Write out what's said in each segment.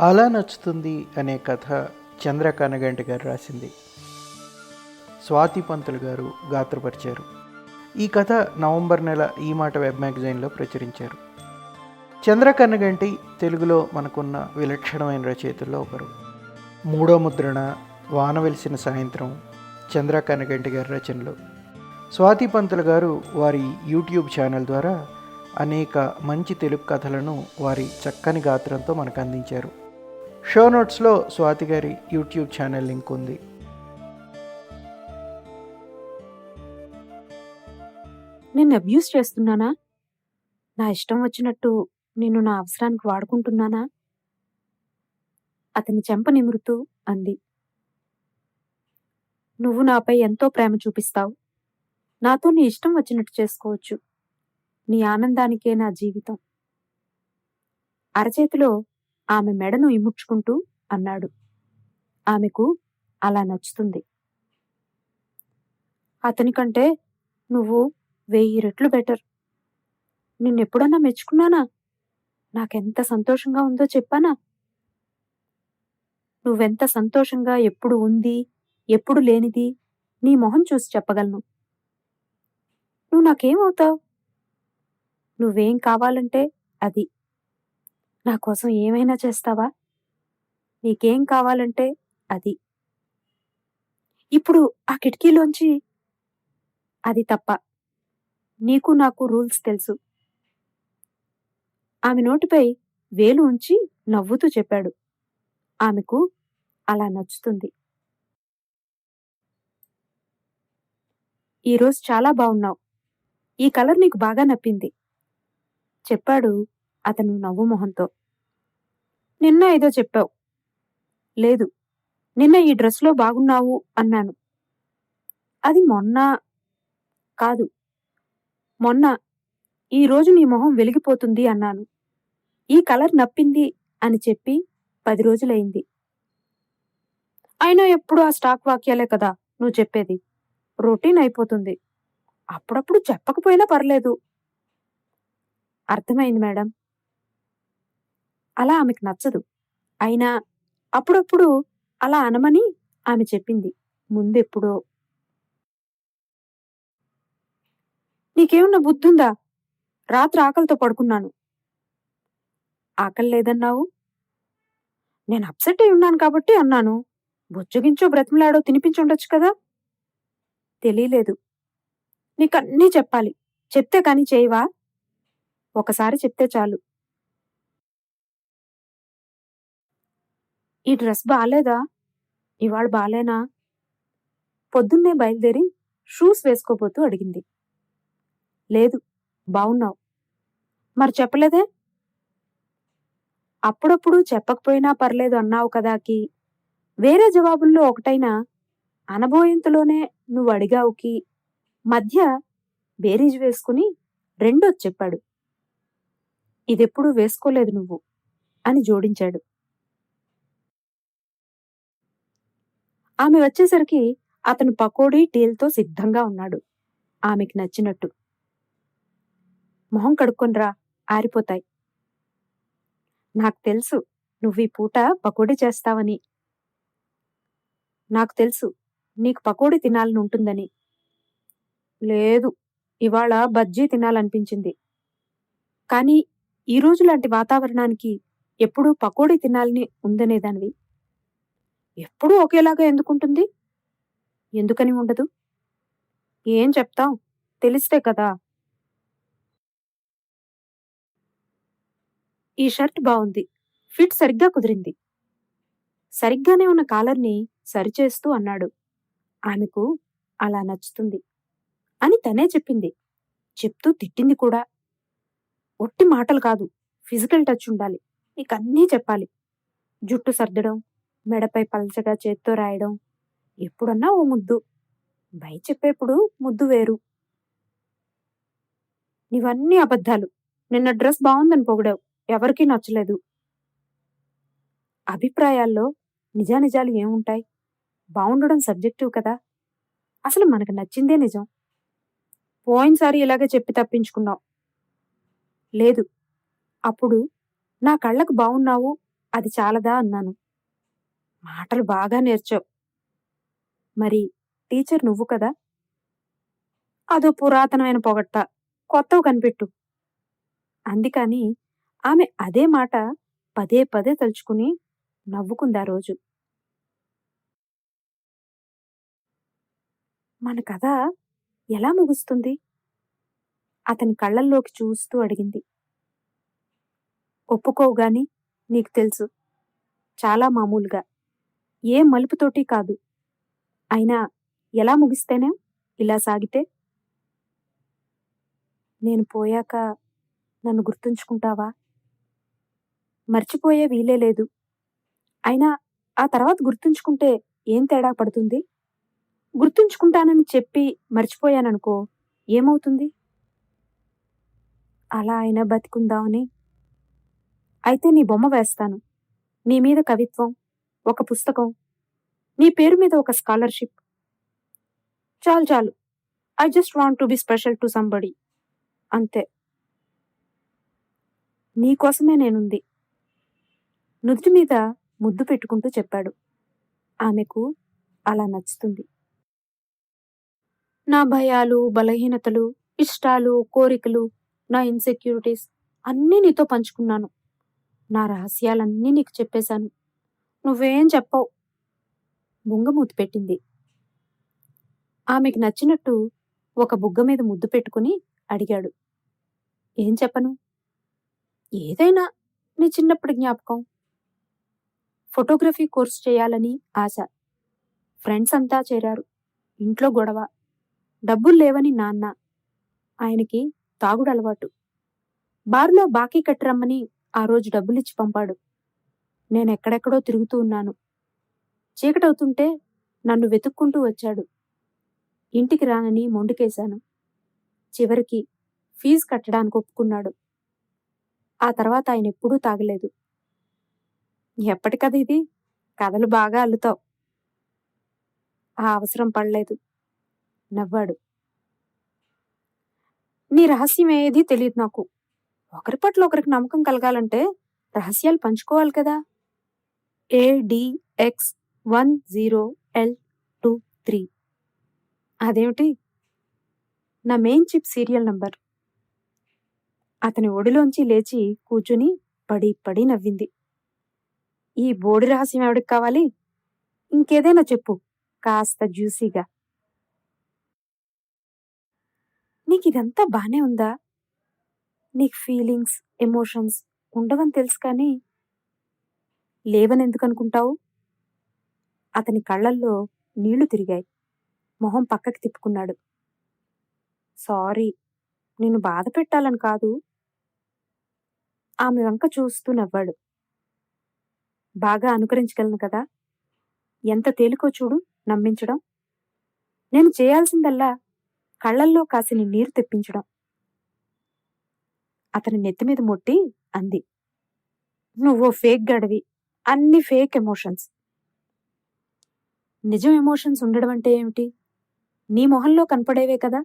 అలా నచ్చుతుంది అనే కథ చంద్ర కనగంటి గారు రాసింది. స్వాతి పంతులు గారు గాత్రపరిచారు. ఈ కథ నవంబర్ నెల ఈ మాట వెబ్ మ్యాగజైన్లో ప్రచురించారు. చంద్ర కన్నగంటి తెలుగులో మనకున్న విలక్షణమైన రచయితల్లో ఒకరు. మూడో ముద్రణ వాన వెలిసిన సాయంత్రం చంద్ర గారి రచనలు. స్వాతి పంతులు గారు వారి యూట్యూబ్ ఛానల్ ద్వారా అనేక మంచి తెలుగు కథలను వారి చక్కని గాత్రంతో మనకు అందించారు. షో నోట్స్లో స్వాతి గారి యూట్యూబ్ ఛానల్ లింక్ ఉంది. నేను అబ్యూస్ చేస్తున్నానా? నా ఇష్టం వచ్చినట్టు నేను నా అవసరానికి వాడుకుంటున్నానా? అతని చెంప నిమురుతూ అంది. నువ్వు నాపై ఎంతో ప్రేమ చూపిస్తావు. నాతో నీ ఇష్టం వచ్చినట్టు చేసుకోవచ్చు. నీ ఆనందానికే నా జీవితం. అరచేతిలో ఆమె మెడను ఇముడ్చుకుంటూ అన్నాడు. ఆమెకు అలా నచ్చుతుంది. అతనికంటే నువ్వు వెయ్యి రెట్లు బెటర్. నిన్నెప్పుడన్నా మెచ్చుకున్నానా? నాకెంత సంతోషంగా ఉందో చెప్పానా? నువ్వెంత సంతోషంగా ఎప్పుడు ఉంది ఎప్పుడు లేనిది నీ మొహం చూసి చెప్పగలను. నువ్వు నాకేమవుతావు? నువ్వేం కావాలంటే అది. నా కోసం ఏమైనా చేస్తావా? నీకేం కావాలంటే అది. ఇప్పుడు ఆ కిటికీలోంచి అది తప్ప నీకు నాకు రూల్స్ తెలుసు. ఆమె నోటిపై వేలు ఉంచి నవ్వుతూ చెప్పాడు. ఆమెకు అలా నచ్చుతుంది. ఈరోజు చాలా బాగున్నావు. ఈ కలర్ నీకు బాగా నప్పింది. చెప్పాడు అతను నవ్వు మొహంతో. నిన్న ఏదో చెప్పావు. లేదు. నిన్న ఈ డ్రెస్లో బాగున్నావు అన్నాను. అది మొన్న కాదు. మొన్న ఈ రోజు నీ మొహం వెలిగిపోతుంది అన్నాను. ఈ కలర్ నప్పింది అని చెప్పి పది రోజులైంది. అయినా ఎప్పుడు ఆ స్టాక్ వాక్యాలే కదా నువ్వు చెప్పేది. రొటీన్ అయిపోతుంది. అప్పుడప్పుడు చెప్పకపోయినా పర్లేదు. అర్థమైంది మేడం. అలా ఆమెకు నచ్చదు. అయినా అప్పుడప్పుడు అలా అనమని ఆమె చెప్పింది. ముందెప్పుడో. నీకేమన్నా బుద్ధుందా? రాత్రి ఆకలితో పడుకున్నాను. ఆకలి లేదన్నావు? నేను అప్సెట్ అయి ఉన్నాను కాబట్టి అన్నాను. బొజ్జగించో బ్రతిమలాడో తినిపించుండొచ్చు కదా? తెలియలేదు నీకన్నీ చెప్పాలి. చెప్తే కానీ చేయవా? ఒకసారి చెప్తే చాలు. ఈ డ్రెస్ బాగాలేదా ఇవాళ బాలేనా? పొద్దున్నే బయలుదేరి షూస్ వేసుకోబోతూ అడిగింది. లేదు బావున్నావు. మరి చెప్పలేదే? అప్పుడప్పుడు చెప్పకపోయినా పర్లేదు అన్నావు కదాకి వేరే జవాబుల్లో ఒకటైనా అనభోయంతలోనే నువ్వు అడిగావుకి మధ్య బేరీజ్ వేసుకుని రెండోది చెప్పాడు. ఇదెప్పుడు వేసుకోలేదు నువ్వు అని జోడించాడు. ఆమె వచ్చేసరికి అతను పకోడీ టీల్తో సిద్ధంగా ఉన్నాడు. ఆమెకి నచ్చినట్టు. మొహం కడుక్కొనిరా ఆరిపోతాయి. నాకు తెలుసు నువ్వు ఈ పూట పకోడీ చేస్తావని. నాకు తెలుసు నీకు పకోడీ తినాలని ఉంటుందని. లేదు ఇవాళ బజ్జీ తినాలనిపించింది. కానీ ఈ రోజు లాంటి వాతావరణానికి ఎప్పుడూ పకోడీ తినాలని ఉందనేదానివి. ఎప్పుడూ ఒకేలాగా ఎందుకుంటుంది? ఎందుకని ఉండదు? ఏం చెప్తాం? తెలిస్తే కదా? ఈ షర్ట్ బాగుంది ఫిట్ సరిగ్గా కుదిరింది. సరిగ్గానే ఉన్న కాలర్ని సరిచేస్తూ అన్నాడు. ఆమెకు అలా నచ్చుతుంది అని తనే చెప్పింది. చెప్తూ తిట్టింది కూడా. ఒట్టి మాటలు కాదు. ఫిజికల్ టచ్ ఉండాలి. నీకన్నీ చెప్పాలి. జుట్టు సర్దడం మెడపై పలచగా చేత్తో రాయడం. ఎప్పుడన్నా ఓ ముద్దు. బై చెప్పేప్పుడు ముద్దు వేరు. నీవన్నీ అబద్ధాలు. నిన్న డ్రెస్ బాగుందని పొగిడావు. ఎవరికీ నచ్చలేదు. అభిప్రాయాల్లో నిజానిజాలు ఏముంటాయి? బాగుండడం సబ్జెక్టివ్ కదా? అసలు మనకు నచ్చిందే నిజం. పోయినసారి ఇలాగే చెప్పి తప్పించుకున్నావు. లేదు. అప్పుడు నా కళ్ళకు బాగున్నావు అది చాలదా అన్నాను. మాటలు బాగా నేర్చావు. మరి టీచర్ నువ్వు కదా? అదో పురాతనమైన పొగట్ట కొత్తవి కనిపెట్టు. అందుకని ఆమె అదే మాట పదే పదే తలుచుకుని నవ్వుకుంది ఆ రోజు. మన కథ ఎలా ముగుస్తుంది? అతని కళ్ళల్లోకి చూస్తూ అడిగింది. ఒప్పుకోవు గాని నీకు తెలుసు. చాలా మామూలుగా. ఏ మలుపుతోటి కాదు. అయినా ఎలా ముగిస్తేనే ఇలా సాగితే? నేను పోయాక నన్ను గుర్తుంచుకుంటావా? మర్చిపోయే వీలే లేదు. అయినా ఆ తర్వాత గుర్తుంచుకుంటే ఏం తేడా పడుతుంది? గుర్తుంచుకుంటానని చెప్పి మర్చిపోయాననుకో ఏమవుతుంది? అలా అయినా బతికుందామని. అయితే నీ బొమ్మ వేస్తాను. నీ మీద కవిత్వం. ఒక పుస్తకం. నీ పేరు మీద ఒక స్కాలర్షిప్. చాలు చాలు. I just want to be special to somebody. అంతే. నీకోసమే నేనుంది. నుదుటి మీద ముద్దు పెట్టుకుంటూ చెప్పాడు. ఆమెకు అలా నచ్చుతుంది. నా భయాలు బలహీనతలు ఇష్టాలు కోరికలు నా ఇన్సెక్యూరిటీస్ అన్నీ నీతో పంచుకున్నాను. నా రహస్యాలన్నీ నీకు చెప్పేశాను. నువ్వేం చెప్పవు. బుంగమూతి పెట్టింది. ఆమెకి నచ్చినట్టు ఒక బుగ్గ మీద ముద్దు పెట్టుకుని అడిగాడు. ఏం చెప్పను? ఏదైనా నీ చిన్నప్పటి జ్ఞాపకం. ఫోటోగ్రఫీ కోర్స్ చేయాలని ఆశ. ఫ్రెండ్స్ అంతా చేరారు. ఇంట్లో గొడవ. డబ్బులు లేవని నాన్న. ఆయనకి తాగుడు అలవాటు. బారులో బాకీ కట్టిరమ్మని ఆ రోజు డబ్బులిచ్చి పంపాడు. నేను ఎక్కడెక్కడో తిరుగుతూ ఉన్నాను. చీకటవుతుంటే నన్ను వెతుక్కుంటూ వచ్చాడు. ఇంటికి రానని మొండికేశాను. చివరికి ఫీజు కట్టడానికి ఒప్పుకున్నాడు. ఆ తర్వాత ఆయన ఎప్పుడూ తాగలేదు. ఎప్పటికది ఇది కథలు బాగా అల్లుతావు. ఆ అవసరం పడలేదు. నవ్వాడు. నీ రహస్యం ఏది తెలియదు నాకు. ఒకరి పట్ల ఒకరికి నమ్మకం కలగాలంటే రహస్యాలు పంచుకోవాలి కదా. A D X one zero L two three అదేమిటి? నా మెయిన్ చిప్ సీరియల్ నంబర్ అతని ఒడిలోంచి లేచి కూర్చుని పడి పడి నవ్వింది. ఈ బోడి రహస్యం ఎవడికి కావాలి? ఇంకేదైనా చెప్పు కాస్త జ్యూసీగా. నీకు ఇదంతా బానే ఉందా? నీకు ఫీలింగ్స్ ఎమోషన్స్ ఉండవని తెలుసు కానీ లేవని ఎందుకనుకుంటావు అతని కళ్ళల్లో నీళ్ళు తిరిగాయి. మొహం పక్కకి తిప్పుకున్నాడు. సారీ నిన్ను బాధ పెట్టాలని కాదు. ఆమె వంక చూస్తూ నవ్వాడు. బాగా అనుకరించగలను కదా? ఎంత తేలికో చూడు నమ్మించడం. నేను చేయాల్సిందల్లా కళ్ళల్లో కాసిని నీరు తెప్పించడం. అతని నెత్తి మీద మొట్టి అంది. నువ్వు ఫేక్ గడవి. అన్ని ఫేక్ ఎమోషన్స్. నిజం ఎమోషన్స్ ఉండడం అంటే ఏమిటి? నీ మొహంలో కనపడేవే కదా?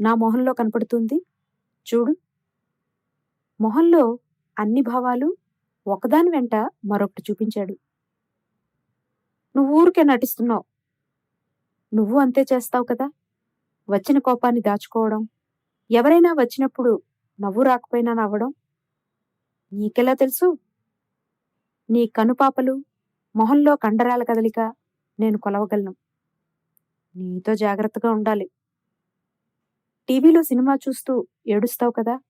నా మొహంలో కనపడుతుంది? చూడు. మొహంలో అన్ని భావాలు ఒకదాని వెంట మరొకటి చూపించాడు. నువ్వు ఊరికే నటిస్తున్నావు. నువ్వు అంతే చేస్తావు కదా? వచ్చిన కోపాన్ని దాచుకోవడం. ఎవరైనా వచ్చినప్పుడు నవ్వు రాకపోయినా నవ్వడం. నీకెలా తెలుసు? నీ కనుపాపలు మొహంలో కండరాల కదలిక నేను కొలవగలను. నీతో జాగ్రత్తగా ఉండాలి. టీవీలో సినిమా చూస్తూ ఏడుస్తావు కదా?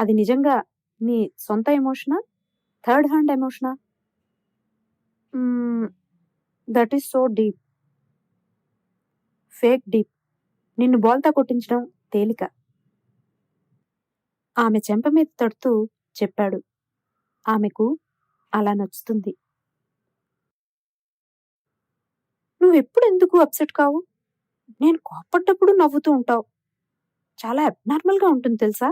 అది నిజంగా నీ సొంత ఎమోషనా? Third hand ఎమోషనా? That is so deep. Fake deep. నిన్ను బోల్తా కొట్టించడం తేలిక. ఆమె చెంప మీద తడుతూ చెప్పాడు. ఆమెకు అలా నచ్చుతుంది. నువ్వెప్పుడు ఎందుకు అప్సెట్ కావు? నేను కోపడ్డప్పుడు నవ్వుతూ ఉంటావు. చాలా అబ్నార్మల్గా ఉంటుంది తెలుసా?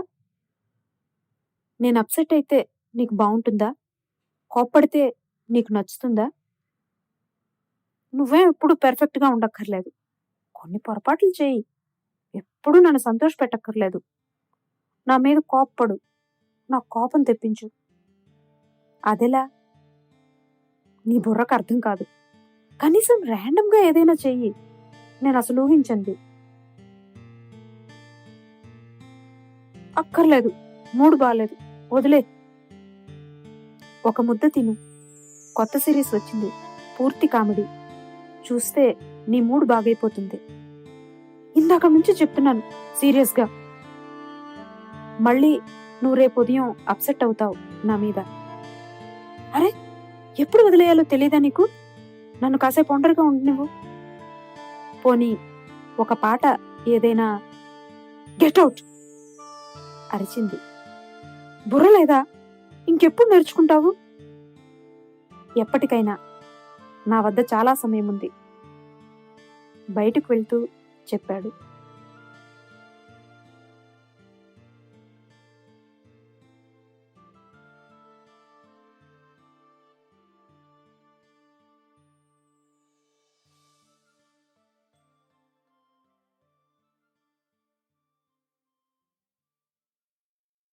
నేను అప్సెట్ అయితే నీకు బాగుంటుందా కోప్పడితే నీకు నచ్చుతుందా? నువ్వేం ఎప్పుడు పెర్ఫెక్ట్గా ఉండక్కర్లేదు. కొన్ని పొరపాట్లు చేయి. ఎప్పుడూ నన్ను సంతోష పెట్టక్కర్లేదు నా మీద కోప్పడు. నా కోపం తెప్పించు. అదెలా నీ బుర్రకు అర్థం కాదు. కనీసం ర్యాండమ్గా ఏదైనా చెయ్యి. నేను అసలు ఊహించండి అక్కర్లేదు. మూడు బాలేదు. వదిలే. ఒక ముద్ద తిను. కొత్త సిరీస్ వచ్చింది. పూర్తి కామెడీ. చూస్తే నీ మూడు బాగైపోతుంది. ఇందాక నుంచి చెప్తున్నాను సీరియస్గా. మళ్ళీ నువ్వు రేపు ఉదయం అప్సెట్ అవుతావు నా మీద. అరే ఎప్పుడు వదిలేయాలో తెలియదా నీకు? నన్ను కాసేపు ఒంటరిగా ఉండు నువ్వు. పోనీ ఒక పాట ఏదైనా గెట్ అవుట్ అరిచింది. బుర్ర లేదా? ఇంకెప్పుడు నేర్చుకుంటావు? ఎప్పటికైనా నా వద్ద చాలా సమయం ఉంది బయటకు వెళ్తూ చెప్పాడు.